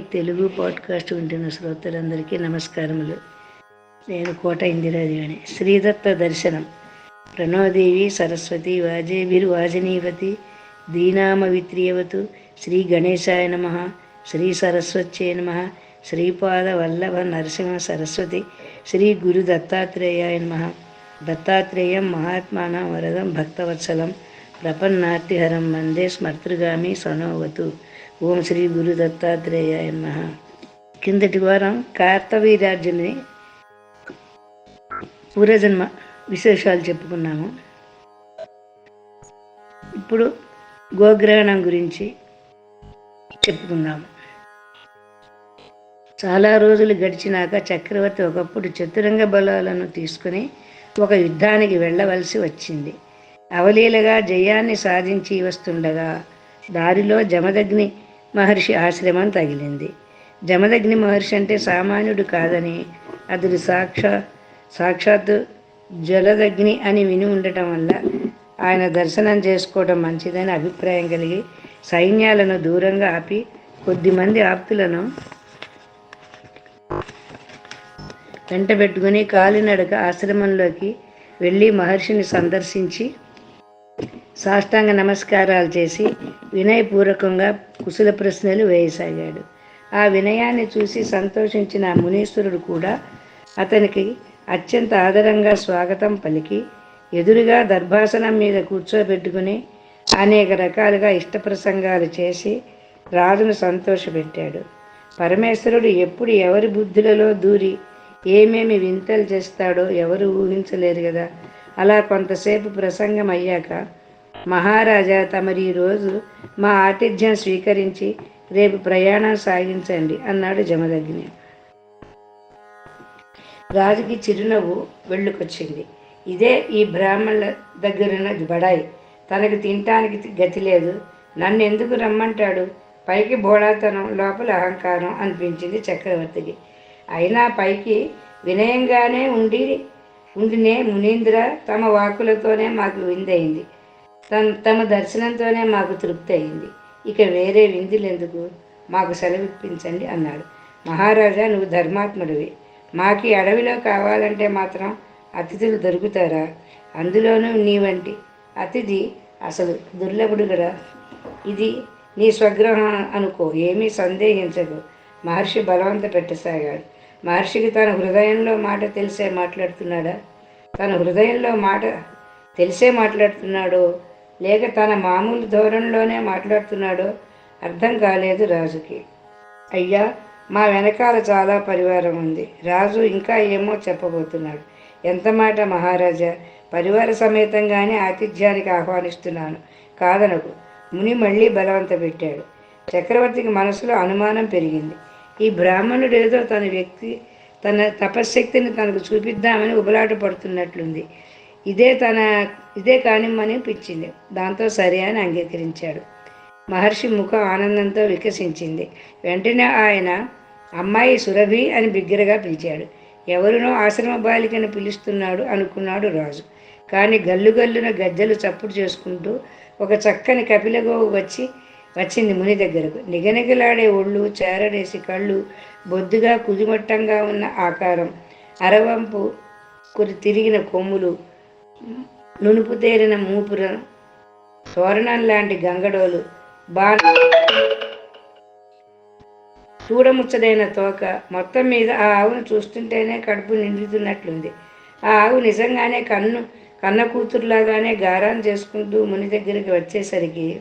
Telugu podcast వింటున్న శ్రోతలందరికీ నమస్కారములు. నేను కోట ఇందిరాదేవిని శ్రీదత్త దర్శనం. ప్రణోదేవి సరస్వతి వాజేభిర్ వాజనీవతి దీనామ విత్రియవతు శ్రీ గణేశాయ నమ శ్రీ సరస్వత్యే నమ శ్రీపాద వల్లభ నరసింహ సరస్వతి శ్రీ గురు దత్తాత్రేయాయ నమ దత్తాత్రేయం మహాత్మాన వరదం భక్తవత్సలం ప్రపన్నార్తిహరం వందే స్మర్తృగామి సనోవతు. ఓం శ్రీ గురు దత్తాత్రేయాయ నమ. కిందటి వారం కార్తవీరాజుని పూర్వజన్మ విశేషాలు చెప్పుకున్నాము. ఇప్పుడు గోగ్రహణం గురించి చెప్పుకుందాము. చాలా రోజులు గడిచినాక చక్రవర్తి ఒకప్పుడు చతురంగ బలాలను తీసుకుని ఒక యుద్ధానికి వెళ్ళవలసి వచ్చింది. అవలీలగా జయాన్ని సాధించి వస్తుండగా దారిలో జమదగ్ని మహర్షి ఆశ్రమం తగిలింది. జమదగ్ని మహర్షి అంటే సామాన్యుడు కాదని అతడు సాక్షా సాక్షాత్తు జలదగ్ని అని విని ఉండటం వల్ల ఆయన దర్శనం చేసుకోవడం మంచిదని అభిప్రాయం కలిగి సైన్యాలను దూరంగా ఆపి కొద్దిమంది ఆప్తులను వెంటబెట్టుకుని కాలినడక ఆశ్రమంలోకి వెళ్ళి మహర్షిని సందర్శించి సాష్టాంగ నమస్కారాలు చేసి వినయపూర్వకంగా కుశల ప్రశ్నలు వేయసాగాడు. ఆ వినయాన్ని చూసి సంతోషించిన మునీశ్వరుడు కూడా అతనికి అత్యంత ఆదరంగా స్వాగతం పలికి ఎదురుగా దర్భాసనం మీద కూర్చోబెట్టుకుని అనేక రకాలుగా ఇష్ట ప్రసంగాలు చేసి రాజును సంతోషపెట్టాడు. పరమేశ్వరుడు ఎప్పుడు ఎవరి బుద్ధులలో దూరి ఏమేమి వింతలు చేస్తాడో ఎవరు ఊహించలేరు కదా. అలా కొంతసేపు ప్రసంగం అయ్యాక మహారాజా తమరి ఈరోజు మా ఆతిథ్యం స్వీకరించి రేపు ప్రయాణం సాగించండి అన్నాడు జమదగ్ని. రాజుకి చిరునవ్వు వెళ్ళుకొచ్చింది. ఇదే ఈ బ్రాహ్మణుల దగ్గరున్న బడాయి. తనకు తినటానికి గతి లేదు. నన్ను ఎందుకు రమ్మంటాడు? పైకి బోడాతనం లోపల అహంకారం అనిపించింది చక్రవర్తికి. అయినా పైకి వినయంగానే ఉండి ఉండినే మునీంద్ర తమ వాకులతోనే మాకు విందయింది. తమ దర్శనంతోనే మాకు తృప్తి అయింది. ఇక వేరే విందులు ఎందుకు? మాకు సెలవిప్పించండి అన్నాడు. మహారాజా నువ్వు ధర్మాత్ముడివి. మాకు అడవిలో కావాలంటే మాత్రం అతిథులు దొరుకుతారా? అందులోనూ నీ వంటి అతిథి అసలు దుర్లభుడు కదా. ఇది నీ స్వగ్రహం అనుకో ఏమీ సందేహించకు. మహర్షి బలవంత పెట్టసాగాడు. మహర్షికి తన హృదయంలో మాట తెలిసే మాట్లాడుతున్నాడా? తన హృదయంలో మాట తెలిసే మాట్లాడుతున్నాడో? లేక తన మామూలు ధోరణిలోనే మాట్లాడుతున్నాడో అర్థం కాలేదు రాజుకి. అయ్యా మా వెనకాల చాలా పరివారం ఉంది. రాజు ఇంకా ఏమో చెప్పబోతున్నాడు. ఎంత మాట మహారాజా? పరివార సమేతంగానే ఆతిథ్యానికి ఆహ్వానిస్తున్నాను. కాదనకు. ముని మళ్ళీ బలవంత పెట్టాడు. చక్రవర్తికి మనసులో అనుమానం పెరిగింది. ఈ బ్రాహ్మణుడు ఏదో తన వ్యక్తి తన తపశ్శక్తిని తనకు చూపిద్దామని ఉబలాట పడుతున్నట్లుంది. ఇదే తన ఇదే కానిమ్మని పిచ్చింది. దాంతో సరే అని అంగీకరించాడు. మహర్షి ముఖం ఆనందంతో వికసించింది. వెంటనే ఆయన అమ్మాయి సురభి అని బిగ్గరగా పిలిచాడు. ఎవరినో ఆశ్రమ బాలికను పిలుస్తున్నాడు అనుకున్నాడు రాజు. కానీ గల్లు గల్లున గజ్జలు చప్పుడు చేసుకుంటూ ఒక చక్కని కపిలగోవు వచ్చి వచ్చింది ముని దగ్గరకు. నిగనిగలాడే ఒళ్ళు చేరడేసి కళ్ళు బొద్దుగా కుదిమట్టంగా ఉన్న ఆకారం అరవంపు కురి తిరిగిన కొమ్ములు నునుపు తేరిన మూపుర తోరణం లాంటి గంగడోలు బాణ చూడముచ్చదైన తోక మొత్తం మీద ఆ ఆవును చూస్తుంటేనే కడుపు నిండుతున్నట్లుంది. ఆ ఆవు నిజంగానే కన్ను కన్న కూతురులాగానే గారాన్ని చేసుకుంటూ ముని దగ్గరికి వచ్చేసరికి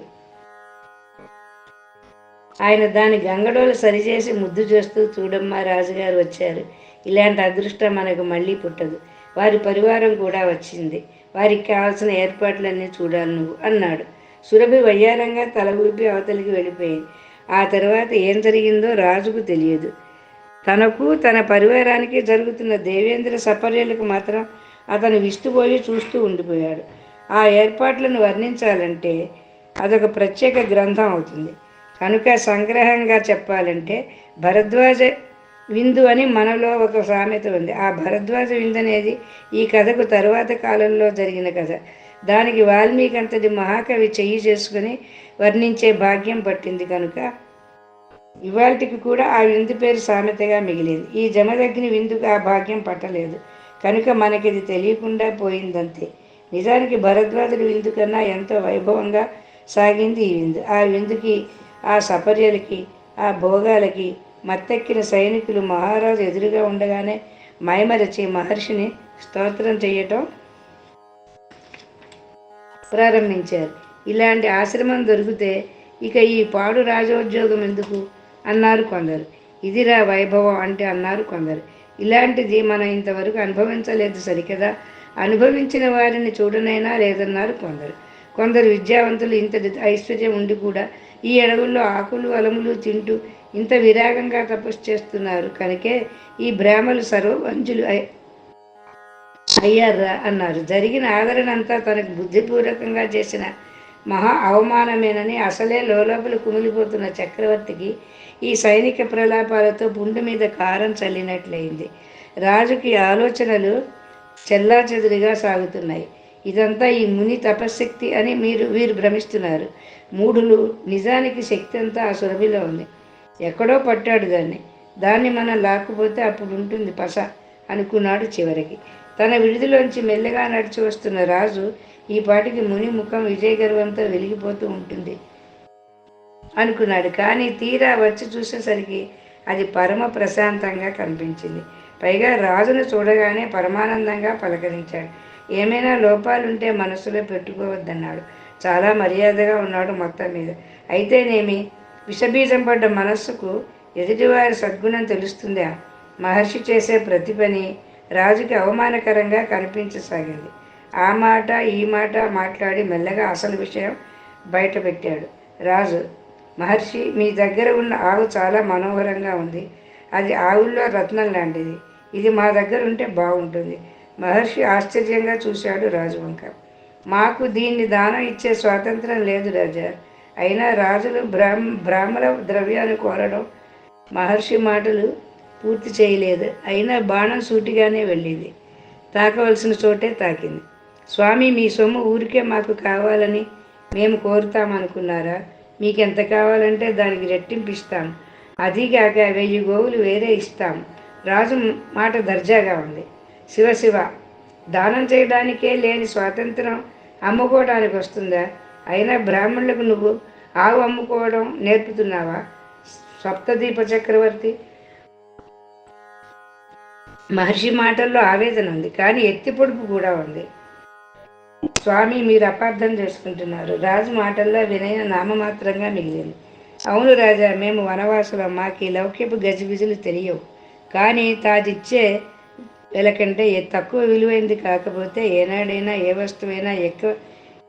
ఆయన దాని గంగడోలు సరిచేసి ముద్దు చేస్తూ చూడమ్మా రాజుగారు వచ్చారు. ఇలాంటి అదృష్టం మనకు మళ్ళీ పుట్టదు. వారి పరివారం కూడా వచ్చింది. వారికి కావాల్సిన ఏర్పాట్లన్నీ చూడాలి నువ్వు అన్నాడు. సురభి వయ్యారంగా తల ఊపి అవతలికి వెళ్ళిపోయింది. ఆ తర్వాత ఏం జరిగిందో రాజుకు తెలియదు. తనకు తన పరివారానికి జరుగుతున్న దేవేంద్ర సపర్యలకు మాత్రం అతను విస్తుపోయి చూస్తూ ఉండిపోయాడు. ఆ ఏర్పాట్లను వర్ణించాలంటే అదొక ప్రత్యేక గ్రంథం అవుతుంది. కనుక సంగ్రహంగా చెప్పాలంటే భరద్వాజ విందు అని మనలో ఒక సామెత ఉంది. ఆ భరద్వాజ విందు అనేది ఈ కథకు తరువాత కాలంలో జరిగిన కథ. దానికి వాల్మీకి అంతటి మహాకవి చెయ్యి చేసుకుని వర్ణించే భాగ్యం పట్టింది కనుక ఇవాళకి కూడా ఆ విందు పేరు సామెతగా మిగిలింది. ఈ జమదగ్ని విందుకు ఆ భాగ్యం పట్టలేదు. కనుక మనకిది తెలియకుండా పోయిందంతే. నిజానికి భరద్వాజుడి విందు కన్నా ఎంతో వైభవంగా సాగింది ఈ విందు. ఆ విందుకి ఆ సపర్యలకి ఆ భోగాలకి మత్తెక్కిన సైనికులు మహారాజు ఎదురుగా ఉండగానే మైమరచి మహర్షిని స్తోత్రం చేయటం ప్రారంభించారు. ఇలాంటి ఆశ్రమం దొరికితే ఇక ఈ పాడు రాజోద్యోగం ఎందుకు? అన్నారు కొందరు. ఇదిరా వైభవం అంటే అన్నారు కొందరు. ఇలాంటిది మనం ఇంతవరకు అనుభవించలేదు సరికదా? అనుభవించిన వారిని చూడనైనా లేదన్నారు కొందరు. కొందరు విద్యావంతులు ఇంతటి ఐశ్వర్యం ఉండి కూడా ఈ అడవుల్లో ఆకులు అలములు తింటూ ఇంత విరాగంగా తపస్సు చేస్తున్నారు. కనుకే ఈ బ్రాహ్మలు సర్వవంజులు అయ్యారా అన్నారు. జరిగిన ఆదరణ అంతా తనకు బుద్ధిపూర్వకంగా చేసిన మహా అవమానమేనని అసలే లోలోపల కుమిలిపోతున్న చక్రవర్తికి ఈ సైనిక ప్రలాపాలతో పుండు మీద కారం చల్లినట్లయింది. రాజుకి ఆలోచనలు చెల్లాచెదురుగా సాగుతున్నాయి. ఇదంతా ఈ ముని తపశ్శక్తి అని మీరు వీరు భ్రమిస్తున్నారు. మూఢులు నిజానికి శక్తి అంతా ఆ సురభిలో ఉంది. ఎక్కడో పట్టాడు దాన్ని. దాన్ని మనం లాక్కుపోతే అప్పుడు ఉంటుంది పస అనుకున్నాడు చివరికి. తన విడిదిలోంచి మెల్లగా నడిచి వస్తున్న రాజు ఈ పాటికి ముని ముఖం విజయ గర్వంతో వెలిగిపోతూ ఉంటుంది అనుకున్నాడు. కానీ తీరా వచ్చి చూసేసరికి అది పరమ ప్రశాంతంగా కనిపించింది. పైగా రాజును చూడగానే పరమానందంగా పలకరించాడు. ఏమైనా లోపాలుంటే మనసులో పెట్టుకోవద్దన్నాడు. చాలా మర్యాదగా ఉన్నాడు మొత్తం మీద. అయితేనేమి? విషబీజం పడ్డ మనస్సుకు ఎదుటివారి సద్గుణం తెలుస్తుందా? మహర్షి చేసే ప్రతి పని రాజుకి అవమానకరంగా కనిపించసాగింది. ఆ మాట ఈ మాట మాట్లాడి మెల్లగా అసలు విషయం బయటపెట్టాడు. రాజు మహర్షి మీ దగ్గర ఉన్న ఆవు చాలా మనోహరంగా ఉంది. అది ఆవుల్లో రత్నం లాంటిది. ఇది మా దగ్గర ఉంటే బాగుంటుంది. మహర్షి ఆశ్చర్యంగా చూశాడు రాజు వంక మాకు దీన్ని దానం ఇచ్చే స్వాతంత్రం లేదు రాజా. అయినా రాజులు బ్రాహ్మ బ్రాహ్మణ ద్రవ్యాన్ని కోరడం మహర్షి మాటలు పూర్తి చేయలేదు. అయినా బాణం సూటిగానే వెళ్ళింది. తాకవలసిన చోటే తాకింది. స్వామి మీ సొమ్ము ఊరికే మాకు కావాలని మేము కోరుతామనుకున్నారా? మీకు ఎంత కావాలంటే దానికి రెట్టింపు ఇస్తాం అదీగాక వెయ్యి గోవులు వేరే ఇస్తాం. రాజు మాట దర్జాగా ఉంది. శివ శివ దానం చేయడానికే లేని స్వాతంత్రం అమ్ముకోవడానికి వస్తుందా? అయినా బ్రాహ్మణులకు నువ్వు ఆవు అమ్ముకోవడం నేర్పుతున్నావా? సప్తదీప చక్రవర్తి. మహర్షి మాటల్లో ఆవేదన ఉంది కానీ ఎత్తి పొడుపు కూడా ఉంది. స్వామి మీరు అపార్థం చేసుకుంటున్నారు. రాజు మాటల్లో వినయ నామమాత్రంగా మిగిలింది. అవును రాజా మేము వనవాసులం. మాకు ఈ లౌక్యపు గజిబిజులు తెలియవు. కానీ తాదిచ్చే వెలకంటే ఏ తక్కువ విలువైంది కాకపోతే ఏనాడైనా ఏ వస్తువైనా ఎక్కువ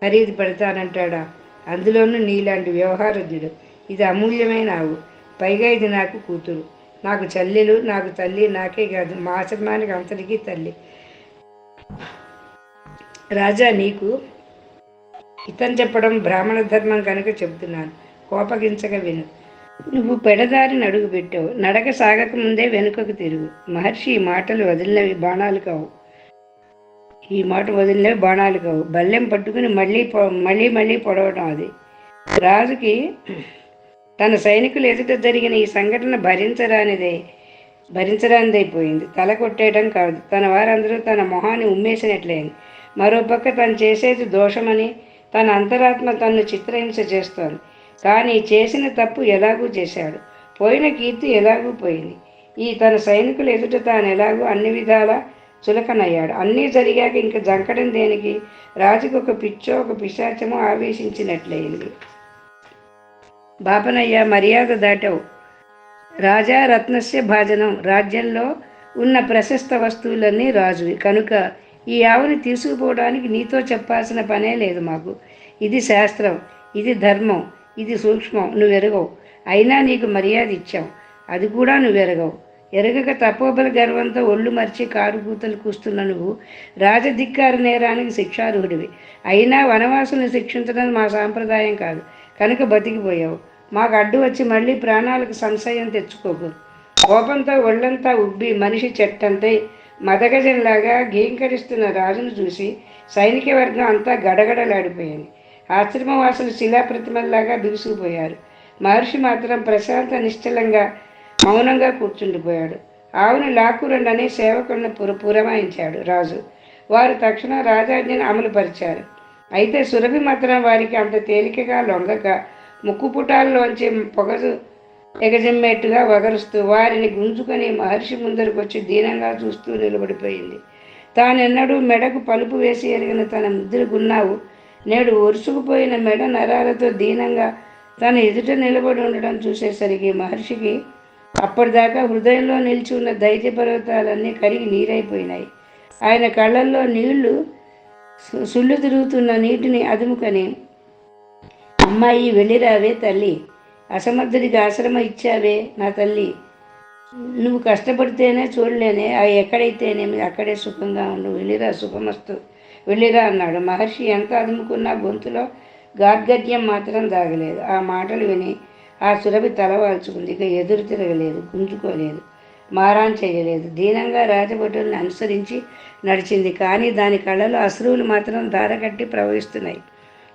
ఖరీదు పెడతానంటాడా? అందులోనూ నీలాంటి వ్యవహారజ్ఞుడు. ఇది అమూల్యమైన ఆవు. పైగా ఇది నాకు కూతురు. నాకు చెల్లెలు నాకు తల్లి నాకే కాదు. మా ఆశ్రమానికి అంతటికీ తల్లి. రాజా నీకు ఇతను చెప్పడం బ్రాహ్మణ ధర్మం కనుక చెబుతున్నాను. కోపగించక విను. నువ్వు పెడదారిని అడుగు పెట్టావు నడక సాగక ముందే వెనుకకు తిరుగు. మహర్షి మాటలు వదిలినవి బాణాలు కావు. ఈ మాట వదిలినవి బాణాలు కావు బల్లెం పట్టుకుని మళ్ళీ మళ్ళీ మళ్ళీ పొడవటం అది. రాజుకి తన సైనికులు ఎదుట జరిగిన ఈ సంఘటన భరించరానిదే భరించరానిదైపోయింది. తల కొట్టేయడం కాదు. తన వారందరూ తన మొహాన్ని ఉమ్మేసినట్లయింది మరోపక్క తను చేసేది దోషమని తన అంతరాత్మ తన్ను చిత్రహింస చేస్తోంది. కానీ చేసిన తప్పు ఎలాగూ చేశాడు. పోయిన కీర్తి ఎలాగూ పోయింది. ఈ తన సైనికులు ఎదుట తాను ఎలాగూ అన్ని విధాలా చులకనయ్యాడు. అన్నీ జరిగాక ఇంక జంకడం దేనికి? రాజుకు ఒక పిచ్చో ఒక పిశాచమో ఆవేశించినట్లయింది. బాపనయ్య మర్యాద దాటావు. రాజా రత్నస్య భాజనం. రాజ్యంలో ఉన్న ప్రశస్త వస్తువులన్నీ రాజువి. కనుక ఈ ఆవుని తీసుకుపోవడానికి నీతో చెప్పాల్సిన పనే లేదు మాకు. ఇది శాస్త్రం ఇది ధర్మం ఇది సూక్ష్మం. నువ్వెరగవు. అయినా నీకు మర్యాద ఇచ్చాం. అది కూడా నువ్వెరగవు. ఎరగక తపోబల గర్వంతో ఒళ్ళు మరిచి కారుపూతలు కూస్తున్న నువ్వు రాజధిక్కార నేరానికి శిక్షార్హుడివి. అయినా వనవాసులను శిక్షించడం మా సాంప్రదాయం కాదు. కనుక బతికిపోయావు. మాకు అడ్డు వచ్చి మళ్ళీ ప్రాణాలకు సంశయం తెచ్చుకోకు. కోపంతో ఒళ్ళంతా ఉబ్బి మనిషి చెట్టంతై మదగజంలాగా గీంకరిస్తున్న రాజును చూసి సైనిక వర్గం అంతా గడగడలాడిపోయింది. ఆశ్రమవాసులు శిలాప్రతిమల్లాగా బిగుసుకుపోయారు. మహర్షి మాత్రం ప్రశాంత నిశ్చలంగా మౌనంగా కూర్చుండిపోయాడు ఆవును లాక్కురండని సేవకులను పుర పురమాయించాడు రాజు. వారు తక్షణం రాజాజ్ఞను అమలుపరిచారు. అయితే సురభి మాత్రం వారికి అంత తేలికగా లొంగక ముక్కు పుటాల్లోంచి పొగదు ఎగజమ్మేట్టుగా వగరుస్తూ వారిని గుంజుకొని మహర్షి ముందరకు వచ్చి దీనంగా చూస్తూ నిలబడిపోయింది. తానెన్నడూ మెడకు పలుపు వేసి ఎరిగిన తన ముద్దులు గున్నావు. నేడు ఒరుసుకుపోయిన మెడ నరాలతో దీనంగా తన ఎదుట నిలబడి ఉండడం చూసేసరికి మహర్షికి అప్పటిదాకా హృదయంలో నిలిచి ఉన్న ధైర్య పర్వతాలన్నీ కరిగి నీరైపోయినాయి. ఆయన కళ్ళల్లో నీళ్ళు సుళ్ళు తిరుగుతున్న నీటిని అదుముకొని అమ్మాయి వెళ్ళిరావే తల్లి అసమర్థుడికి ఆశ్రమం ఇచ్చావే నా తల్లి నువ్వు కష్టపడితేనే చూడలేనే ఆ ఎక్కడైతేనేమి అక్కడే సుఖంగా ఉండు వెళ్ళిరా సుఖమస్తు వెళ్ళిరా అన్నాడు. మహర్షి ఎంత అదుముకున్నా గొంతులో గాద్గద్యం మాత్రం దాగలేదు. ఆ మాటలు విని ఆ సురభి తలవాల్చుకుంది ఇక ఎదురు తిరగలేదు గుంజుకోలేదు మారాన్ చేయలేదు. దీనంగా రాజభటుల్ని అనుసరించి నడిచింది. కానీ దాని కళ్ళలో అశ్రువులు మాత్రం ధారకట్టి ప్రవహిస్తున్నాయి.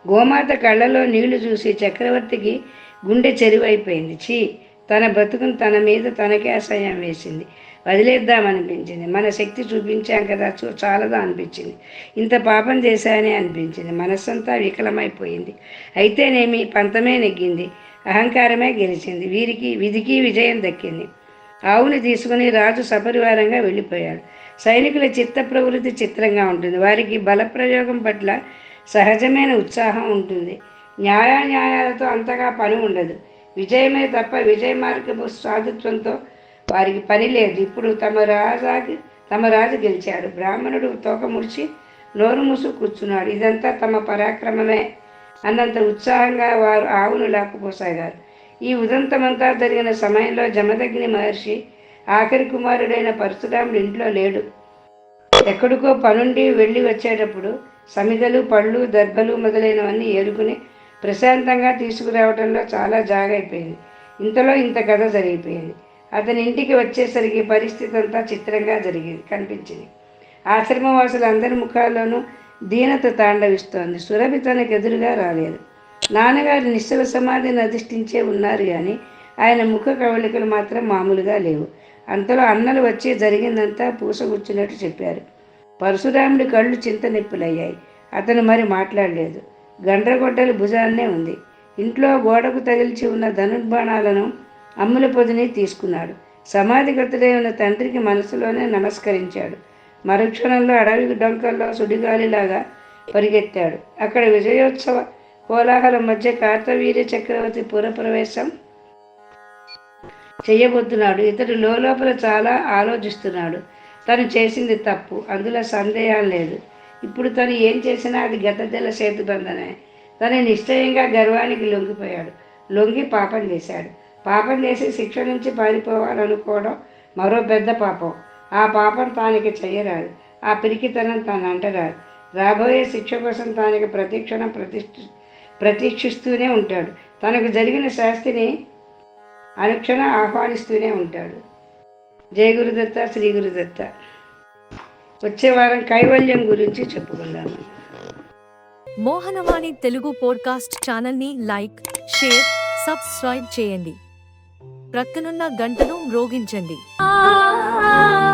గోమాత కళ్ళలో నీళ్ళు చూసి చక్రవర్తికి గుండె చెరువైపోయింది. ఛీ తన బ్రతుకును తన మీద తనకే అసహ్యం వేసింది. వదిలేద్దామనిపించింది. మన శక్తి చూపించాం కదా చూ- చాలదా అనిపించింది. ఇంత పాపం చేశానే అనిపించింది. మనస్సంతా వికలమైపోయింది. అయితేనేమి పంతమే నెగ్గింది. అహంకారమే గెలిచింది. వీరికి విధికి విజయం దక్కింది. ఆవుని తీసుకుని రాజు సపరివారంగా వెళ్ళిపోయాడు. సైనికుల చిత్త ప్రవృత్తి చిత్రంగా ఉంటుంది. వారికి బలప్రయోగం పట్ల సహజమైన ఉత్సాహం ఉంటుంది. న్యాయాన్యాయాలతో అంతగా పని ఉండదు. విజయమే తప్ప విజయ మార్గపు సాధుత్వంతో వారికి పని లేదు. ఇప్పుడు తమ రాజాకి తమ రాజు గెలిచాడు. బ్రాహ్మణుడు తోక ముడిచి నోరు మూసు కూర్చున్నాడు. ఇదంతా తమ పరాక్రమమే. అన్నంత ఉత్సాహంగా వారు ఆవును లాక్కుపోసాగారు. ఈ ఉదంతమంతా జరిగిన సమయంలో జమదగ్ని మహర్షి ఆఖరి కుమారుడైన పరశురాముడు ఇంట్లో లేడు. ఎక్కడికో పనుండి వెళ్ళి వచ్చేటప్పుడు సమిదలు పళ్ళు దర్భలు మొదలైనవన్నీ ఏరుకుని ప్రశాంతంగా తీసుకురావడంలో చాలా జాగైపోయింది ఇంతలో ఇంత కథ జరిగిపోయింది. అతని ఇంటికి వచ్చేసరికి పరిస్థితి అంతా చిత్రంగా జరిగింది కనిపించింది. ఆశ్రమవాసులు అందరి ముఖాల్లోనూ దీనత తాండవిస్తోంది. సురభి తనకు ఎదురుగా రాలేదు. నాన్నగారు నిశ్చల సమాధిని అధిష్ఠించే ఉన్నారు కానీ ఆయన ముఖ కవళికలు మాత్రం మామూలుగా లేవు. అంతలో అన్నలు వచ్చి జరిగిందంతా పూసగుచ్చినట్టు చెప్పారు. పరశురాముడి కళ్ళు చింతనొప్పులయ్యాయి. అతను మరి మాట్లాడలేదు. గండ్రగొడ్డలి భుజాన్నే ఉంది. ఇంట్లో గోడకు తగిల్చి ఉన్న ధనుర్బాణాలను అమ్ముల పొదిని తీసుకున్నాడు. సమాధిగతుడై ఉన్న తండ్రికి మనసులోనే నమస్కరించాడు. మరుక్షణంలో అడవి డొంకల్లో సుడిగాలిలాగా పరిగెత్తాడు. అక్కడ విజయోత్సవ కోలాహలం మధ్య కార్తవీర్య చక్రవర్తి పురప్రవేశం చేయబోతున్నాడు. ఇతడు లోపల చాలా ఆలోచిస్తున్నాడు. తను చేసింది తప్పు అందులో సందేహం లేదు. ఇప్పుడు తను ఏం చేసినా అది గతదెల సేతుబంధనే తను నిశ్చయంగా గర్వానికి లొంగిపోయాడు. లొంగి పాపం చేశాడు. పాపం చేసి శిక్ష నుంచి పారిపోవాలనుకోవడం మరో పెద్ద పాపం. ఆ పాపం తానికి చెయ్యరాదు. ఆ పిరికితనం తాను అంటరాదు. రాబోయే శిక్ష కోసం తానికి ప్రతిక్షణం ప్రతిష్ఠ ప్రతీక్షిస్తూనే ఉంటాడు. తనకు జరిగిన శాస్తిని అనుక్షణం ఆహ్వానిస్తూనే ఉంటాడు. జయ గురుదత్త శ్రీ గురుదత్త వచ్చే వారం కైవల్యం గురించి చెప్పుకుందాము. మోహనవాణి తెలుగు పోడ్కాస్ట్ ఛానల్ని లైక్ షేర్ సబ్స్క్రైబ్ చేయండి. ప్రక్కనున్న గంటను మ్రోగించండి. ఆ